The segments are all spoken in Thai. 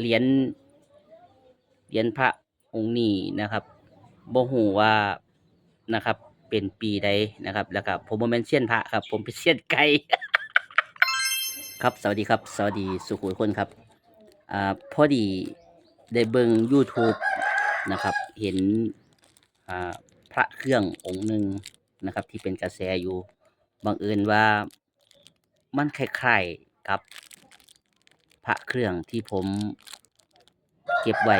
เหรียญเหรียญพระองค์นี้นะครับบ่ฮู้ว่านะครับ เป็นปีใดนะครับ แล้วก็ผมบ่แม่นเซียนพระครับ ผมเป็นเซียนไก่ครับสวัสดีครับ สวัสดีสุขุมคนครับอ่าพอดีได้เบิ่ง YouTube นะครับ เห็นอ่าพระเครื่ององค์หนึ่งนะครับ ที่เป็นกระแสอยู่บังเอิญว่ามันคล้ายๆกับพระเครื่องที่ผม เก็บไว้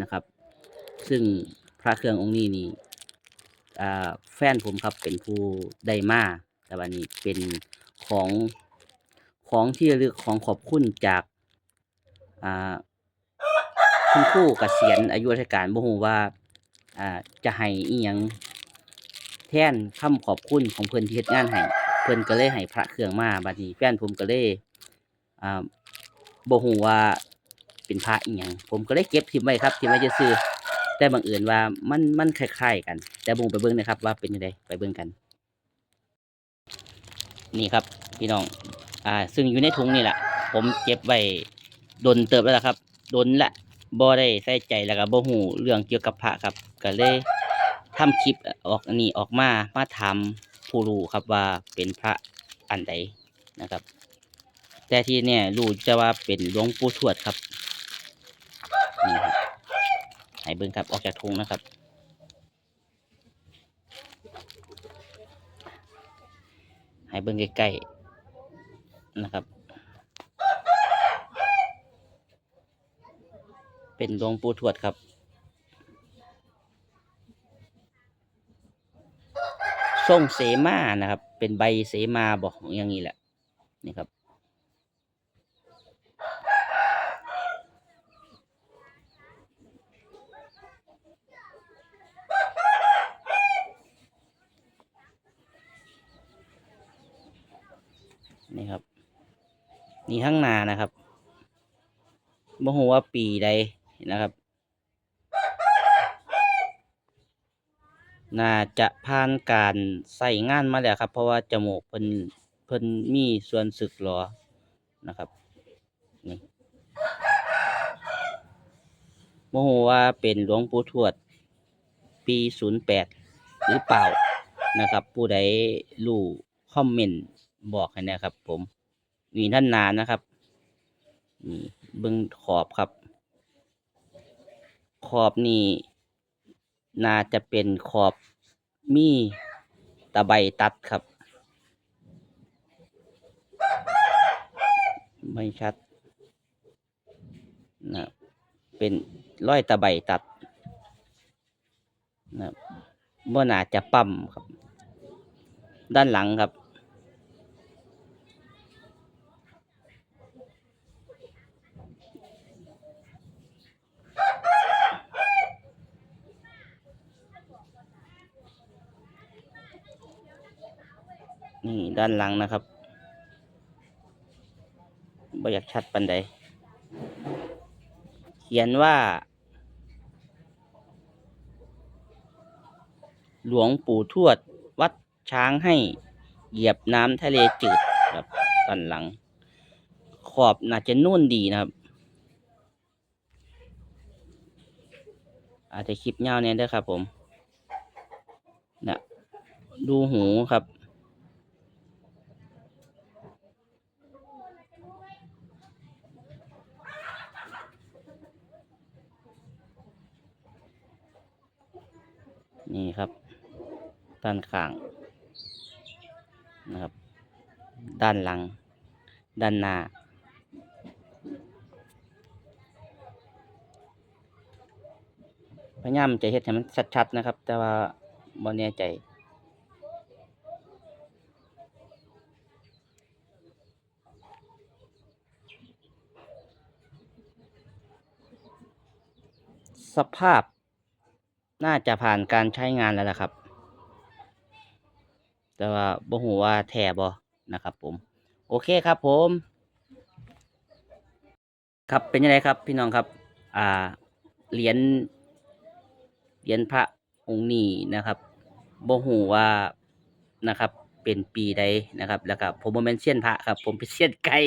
นะครับ ซึ่งพระเครื่ององค์นี้นี่แฟนผมครับเป็นผู้ได้มาแต่วันนี้เป็นของของที่ระลึกของขอบคุณจากคุณครูเกษียณอายุราชการบ่ฮู้ว่าจะให้อีหยังแท่นคำขอบคุณของเพิ่อนที่เฮ็ดงานให้เพิ่อนก็เลยให้พระเครื่องมาบัดนี้แฟนผมก็เลยอ่าบ่ฮู้ว่า เป็นพระอีหยังผมก็เลยเก็บทิมไว้ครับทิมไว้ซื่อแต่บังเอิญว่ามันมันคล้ายๆกัน แต่บ่งไปเบิ่งนะครับว่าเป็นจังไดไปเบิ่งกัน นี่ครับพี่น้องอ่าซึ่งอยู่ในถุงนี่แหละผมเก็บไว้ดนเติบแล้วละครับดนละบ่ได้ใส่ใจแล้วก็บ่ฮู้เรื่องเกี่ยวกับพระครับก็เลยทำคลิปออกนนี้ออกมามาถามผู้รู้ครับว่าเป็นพระอันใดนะครับ แต่ที่เนี่ยรู้จะว่าเป็นหลวงปู่ทวดครับนี่ครับ ให้เบิ่งครับออกจากถุงนะครับให้เบิ่งใกล้ๆนะครับ เป็นหลวงปู่ทวดครับทรงเสมานะครับ เป็นใบเสมาบอกอย่างนี้แหละนี่ครับ นี่ครับ นี่ข้างหน้านะครับบ่ฮู้ว่าปีใดนะครับ น่าจะผ่านการใส่งานมาแล้วครับ เพราะว่าจมูกเพิ่นเพิ่นมีส่วนสึกหรอนะครับนี่บ่ฮู้ว่าเป็นหลวงปู่ทวด ปี08หรือเปล่านะครับ ผู้ใดรู้คอมเมนต์บอกให้นะครับผม มีท่านนานนะครับนี่เบิ่งขอบครับ ขอบนี่น่าจะเป็นขอบมีตะไบตัดครับ ไม่ชัดนะเป็นร้อยตะไบตัดนะครับบ่น่าจะปั๊มครับ ด้านหลังครับ นี่ด้านหลังนะครับบ่อยากชัดปันใดเขียนว่า หลวงปู่ทวด วัดช้างให้ เหยียบน้ำทะเลจืดครับด้านหลัง ขอบน่าจะนุ่นดีนะครับ อาจจะคลิปยาวเนี่ยด้อครับผมนะดูหูครับ นี่ครับด้านข้างนะครับ ด้านหลัง ด้านหน้าพยายามจะเฮ็ดให้มันชัดๆนะครับ แต่ว่าบ่แน่ใจสภาพ น่าจะผ่านการใช้งานแล้วล่ะครับ แต่ว่าบ่ฮู้ว่าแท้บ่นะครับ ผม โอเคครับผม ครับเป็นยังไงครับ พี่น้องครับ อ่าเหรียญเหรียญพระองค์นี้นะครับบ่ฮู้ว่านะครับ เป็นปีใดนะครับ แล้วก็ผมบ่แม่นเซียนพระครับ ผมเป็นเซียนไก่